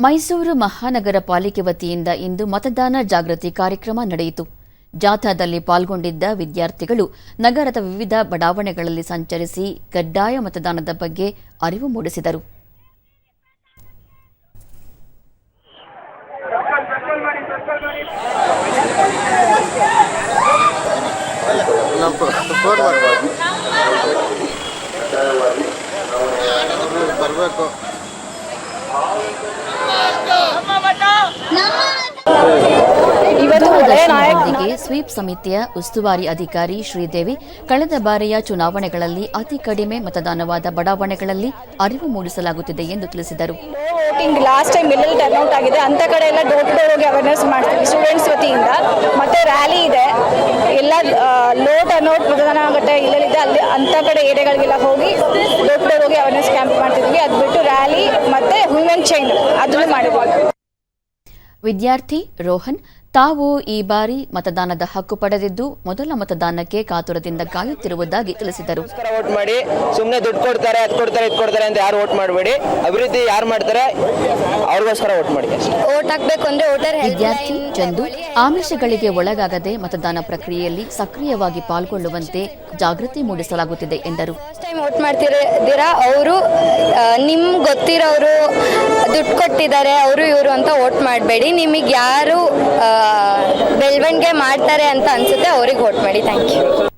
ಮೈಸೂರು ಮಹಾನಗರ ಪಾಲಿಕೆ ವತಿಯಿಂದ ಇಂದು ಮತದಾನ ಜಾಗೃತಿ ಕಾರ್ಯಕ್ರಮ ನಡೆಯಿತು. ಜಾಥಾದಲ್ಲಿ ಪಾಲ್ಗೊಂಡಿದ್ದ ವಿದ್ಯಾರ್ಥಿಗಳು ನಗರದ ವಿವಿಧ ಬಡಾವಣೆಗಳಲ್ಲಿ ಸಂಚರಿಸಿ ಕಡ್ಡಾಯ ಮತದಾನದ ಬಗ್ಗೆ ಅರಿವು ಮೂಡಿಸಿದರು. ಬರಬೇಕು. ಸ್ವೀಪ್ ಸಮಿತಿಯ ಉಸ್ತುವಾರಿ ಅಧಿಕಾರಿ ಶ್ರೀದೇವಿ ಕಳೆದ ಬಾರಿಯ ಚುನಾವಣೆಗಳಲ್ಲಿ ಅತಿ ಕಡಿಮೆ ಮತದಾನವಾದ ಬಡಾವಣೆಗಳಲ್ಲಿ ಅರಿವು ಮೂಡಿಸಲಾಗುತ್ತಿದೆ ಎಂದು ತಿಳಿಸಿದರು. ವೋಟಿಂಗ್ ಲಾಸ್ಟ್ ಟೈಮ್ ಎಲ್ಲೆಲ್ಲಿ ಟರ್ನ್ಔಟ್ ಆಗಿದೆ. ಅಂತ ಕಡೆ ಎಲ್ಲ ಡೋರ್ ಟು ಡೋರ್ ಹೋಗಿ ಅವೇರ್ನೆಸ್ ಮಾಡ್ತೀವಿ. ಸ್ಟೂಡೆಂಟ್ಸ್ ವತಿಯಿಂದ ಮತ್ತೆ ರ್ಯಾಲಿ ಇದೆ. ಎಲ್ಲ ಲೋ ಟರ್ನ್ಔಟ್ ಮತದಾನ ಆಗುತ್ತೆ ಇಲ್ಲಲ್ಲಿದೆ. ಅಲ್ಲಿ ಅಂತ ಕಡೆ ಏರಿಯಾಗಳಿಗೆಲ್ಲ ಹೋಗಿ ಡೋರ್ ಟು ಡೋರ್ ಹೋಗಿ ಅವೇರ್ನೆಸ್ ಕ್ಯಾಂಪ್ ಮಾಡ್ತಿದ್ವಿ. ಅದು ಬಿಟ್ಟು ರ್ಯಾಲಿ ಮತ್ತೆ ಹ್ಯೂಮನ್ ಚೈನ್ ಅದನ್ನು ಮಾಡಿದ್ವಿ. ವಿದ್ಯಾರ್ಥಿ ರೋಹನ್ ತಾವು ಈ ಬಾರಿ ಮತದಾನದ ಹಕ್ಕು ಪಡೆದಿದ್ದು ಮೊದಲ ಮತದಾನಕ್ಕೆ ಕಾತುರದಿಂದ ಕಾಯುತ್ತಿರುವುದಾಗಿ ತಿಳಿಸಿದರು. ವೋಟ್ ಮಾಡಿ. ಸುಮ್ಮನೆ ದುಡ್ಡು ಕೊಡ್ತಾರೆ ಅದು ಕೊಡ್ತಾರೆ ಇದು ಕೊಡ್ತಾರೆ ಅಂತ ಯಾರು ವೋಟ್ ಮಾಡಬೇಡಿ. ಅಭಿವೃದ್ಧಿ ಯಾರು ಮಾಡ್ತಾರೆ ಅವ್ರಿಗೋಸ್ಕರ ವೋಟ್ ಮಾಡಿ ವೋಟ್ ಓಟ್ ಹಾಕ್ಬೇಕು ಅಂದ್ರೆ ವೋಟರ್ ವಿದ್ಯಾರ್ಥಿ ಚಂದು ಆಮಿಷಗಳಿಗೆ ಒಳಗಾಗದೆ ಮತದಾನ ಪ್ರಕ್ರಿಯೆಯಲ್ಲಿ ಸಕ್ರಿಯವಾಗಿ ಪಾಲ್ಗೊಳ್ಳುವಂತೆ ಜಾಗೃತಿ ಮೂಡಿಸಲಾಗುತ್ತಿದೆ ಎಂದರು. ಫಸ್ಟ್ ಟೈಮ್ ವೋಟ್ ಮಾಡ್ತಿದ್ದೀರಾ ಅವರು ನಿಮ್ಗೆ ಗೊತ್ತಿರೋರು ದುಡ್ಡು ಕೊಟ್ಟಿದ್ದಾರೆ, ಅವರು ಇವರು ಅಂತ ಓಟ್ ಮಾಡಬೇಡಿ. ನಿಮಗೆ ಯಾರು ಬೆಳವಣಿಗೆ ಮಾಡ್ತಾರೆ ಅಂತ ಅನ್ಸುತ್ತೆ, ಅವ್ರಿಗೆ ಓಟ್ ಮಾಡಿ. Thank you.